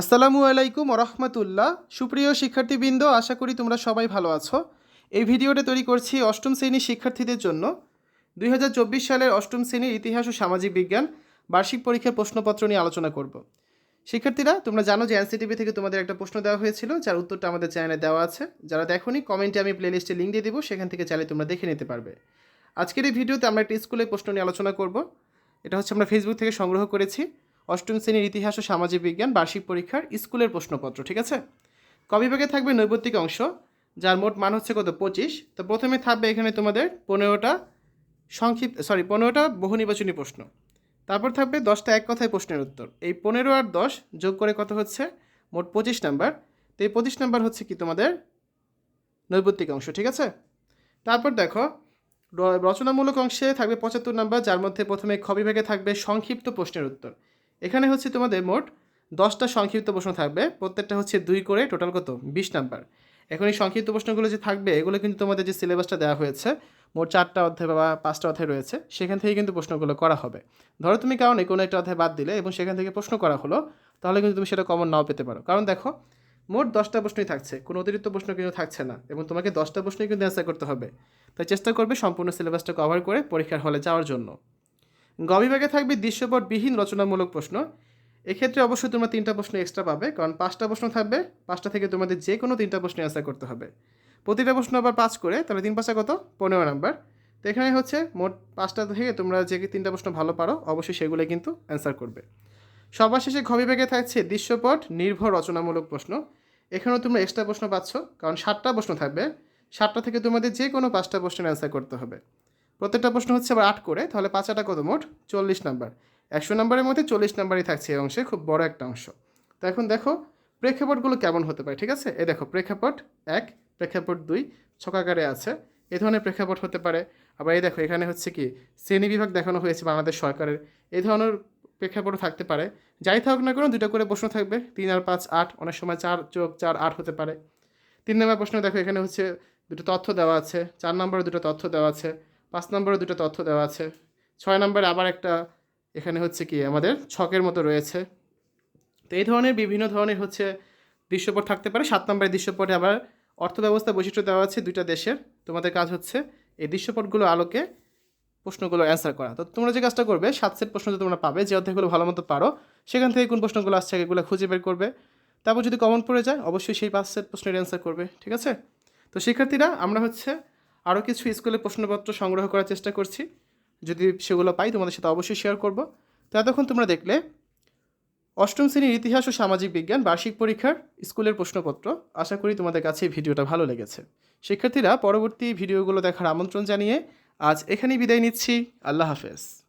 আসসালামু আলাইকুম রহমতুল্লাহ সুপ্রিয় শিক্ষার্থীবৃন্দ, আশা করি তোমরা সবাই ভালো আছো। এই ভিডিওটা তৈরি করছি অষ্টম শ্রেণির শিক্ষার্থীদের জন্য। দুই হাজার চব্বিশ সালের অষ্টম শ্রেণির ইতিহাস ও সামাজিক বিজ্ঞান বার্ষিক পরীক্ষার প্রশ্নপত্র নিয়ে আলোচনা করব। শিক্ষার্থীরা, তোমরা জানো যে এনসিটিভি থেকে তোমাদের একটা প্রশ্ন দেওয়া হয়েছিল, যার উত্তরটা আমাদের চ্যানেলে দেওয়া আছে। যারা দেখোনি, কমেন্টে আমি প্লেলিস্টে লিঙ্ক দিয়ে দেবো, সেখান থেকে চাইলে তোমরা দেখে নিতে পারবে। আজকের এই ভিডিওতে আমরা একটা স্কুলের প্রশ্ন নিয়ে আলোচনা করব। এটা হচ্ছে আমরা ফেসবুক থেকে সংগ্রহ করেছি। অষ্টম শ্রেণির ইতিহাস ও সামাজিক বিজ্ঞান বার্ষিক পরীক্ষার স্কুলের প্রশ্নপত্র, ঠিক আছে? কবিভাগে থাকবে নৈবত্তিক অংশ, যার মোট মান হচ্ছে কত? পঁচিশ। তো প্রথমে থাকবে এখানে তোমাদের পনেরোটা সংক্ষিপ্ত সরি পনেরোটা বহু নির্বাচনী প্রশ্ন। তারপর থাকবে দশটা এক কথায় প্রশ্নের উত্তর। এই পনেরো আর দশ যোগ করে কত হচ্ছে? মোট পঁচিশ নাম্বার। তো এই পঁচিশ নাম্বার হচ্ছে কি তোমাদের? নৈবত্তিক অংশ, ঠিক আছে? তারপর দেখো রচনামূলক অংশে থাকবে পঁচাত্তর নাম্বার, যার মধ্যে প্রথমে খ বিভাগে থাকবে সংক্ষিপ্ত প্রশ্নের উত্তর। এখানে হচ্ছে তোমাদের মোট দশটা সংক্ষিপ্ত প্রশ্ন থাকবে। প্রত্যেকটা হচ্ছে দুই করে টোটাল কত? বিশ নাম্বার। এখন এই সংক্ষিপ্ত প্রশ্নগুলো যে থাকবে, এগুলো কিন্তু তোমাদের যে সিলেবাসটা দেওয়া হয়েছে, মোট চারটা অধ্যায় বা পাঁচটা অধ্যায় রয়েছে, সেখান থেকে কিন্তু প্রশ্নগুলো করা হবে। ধরো তুমি কারণে কোনো একটা অধ্যায় বাদ দিলে এবং সেখান থেকে প্রশ্ন করা হলো, তাহলে কিন্তু তুমি সেটা কমন নাও পেতে পারো। কারণ দেখো, মোট দশটা প্রশ্নই থাকছে, কোনো অতিরিক্ত প্রশ্ন কিন্তু থাকছে না এবং তোমাকে দশটা প্রশ্নই কিন্তু অ্যান্সার করতে হবে। তাই চেষ্টা করবে সম্পূর্ণ সিলেবাসটা কভার করে পরীক্ষার হলে যাওয়ার জন্য। গ বিভাগে থাকবে দৃশ্যপটবিহীন রচনামূলক প্রশ্ন। এক্ষেত্রে অবশ্যই তোমরা তিনটা প্রশ্ন এক্সট্রা পাবে, কারণ পাঁচটা প্রশ্ন থাকবে, পাঁচটা থেকে তোমাদের যে কোনো তিনটা প্রশ্নে অ্যান্সার করতে হবে। প্রতিটা প্রশ্ন আবার পাঁচ করে, তাহলে তিন পাঁচটা কত? পনেরো নাম্বার তো এখানে হচ্ছে মোট পাঁচটা থেকে তোমরা যে তিনটা প্রশ্ন ভালো পারো, অবশ্যই সেগুলো কিন্তু অ্যান্সার করবে। সবার শেষে ঘ বিভাগে থাকছে দৃশ্যপট নির্ভর রচনামূলক প্রশ্ন। এখানেও তোমরা এক্সট্রা প্রশ্ন পাচ্ছ, কারণ সাতটা প্রশ্ন থাকবে। সাতটা থেকে তোমাদের যে কোনো পাঁচটা প্রশ্নের অ্যান্সার করতে হবে। প্রত্যেকটা প্রশ্ন হচ্ছে আবার আট করে, তাহলে পাঁচ আটা কত? মোট চল্লিশ নাম্বার। একশো নাম্বারের মধ্যে চল্লিশ নাম্বারই থাকছে এই অংশে, খুব বড় একটা অংশ। তো এখন দেখো, প্রেক্ষাপটগুলো কেমন হতে পারে, ঠিক আছে? এ দেখো, প্রেক্ষাপট এক, প্রেক্ষাপট দুই, ছকাকারে আছে। এ ধরনের প্রেক্ষাপট হতে পারে। আবার এই দেখো, এখানে হচ্ছে কি, শ্রেণি বিভাগ দেখানো হয়েছে বাংলাদেশ সরকারের। এই ধরনের প্রেক্ষাপটও থাকতে পারে। যাই থাকুক না কোনো দুটো করে প্রশ্ন থাকবে। তিন আর পাঁচ আট, অনেক সময় চার চোখ চার আট হতে পারে। তিন নম্বর প্রশ্ন দেখো, এখানে হচ্ছে দুটো তথ্য দেওয়া আছে। চার নম্বরে দুটো তথ্য দেওয়া আছে। পাঁচ নম্বরে দুটো তথ্য দেওয়া আছে। ছয় নম্বরে আবার একটা, এখানে হচ্ছে কি, আমাদের ছকের মতো রয়েছে। তো এই ধরনের বিভিন্ন ধরনের হচ্ছে দৃশ্যপট থাকতে পারে। সাত নম্বরের দৃশ্যপটে আবার অর্থব্যবস্থা বৈশিষ্ট্য দেওয়া আছে দুইটা দেশের। তোমাদের কাজ হচ্ছে এই দৃশ্যপটগুলো আলোকে প্রশ্নগুলো অ্যান্সার করা। তো তোমরা যে কাজটা করবে, সাত সেট প্রশ্ন তো তোমরা পাবে, যে অধ্যায়গুলো ভালো মতো পারো, সেখান থেকে কোন প্রশ্নগুলো আসছে এগুলো খুঁজে বের করবে। তারপর যদি কমন পড়ে যায়, অবশ্যই সেই পাঁচ সেট প্রশ্নের অ্যান্সার করবে, ঠিক আছে? তো শিক্ষার্থীরা, আমরা হচ্ছে আরও কিছু স্কুলে প্রশ্নপত্র সংগ্রহ করার চেষ্টা করছি। যদি সেগুলো পাই, তোমাদের সাথে অবশ্যই শেয়ার করব। তো এতক্ষণ তোমরা দেখলে, অষ্টম শ্রেণির ইতিহাস ও সামাজিক বিজ্ঞান বার্ষিক পরীক্ষার স্কুলের প্রশ্নপত্র। আশা করি তোমাদের কাছে ভিডিওটা ভালো লেগেছে। শিক্ষার্থীরা, পরবর্তী ভিডিওগুলো দেখার আমন্ত্রণ জানিয়ে আজ এখানেই বিদায় নিচ্ছি। আল্লাহ হাফেজ।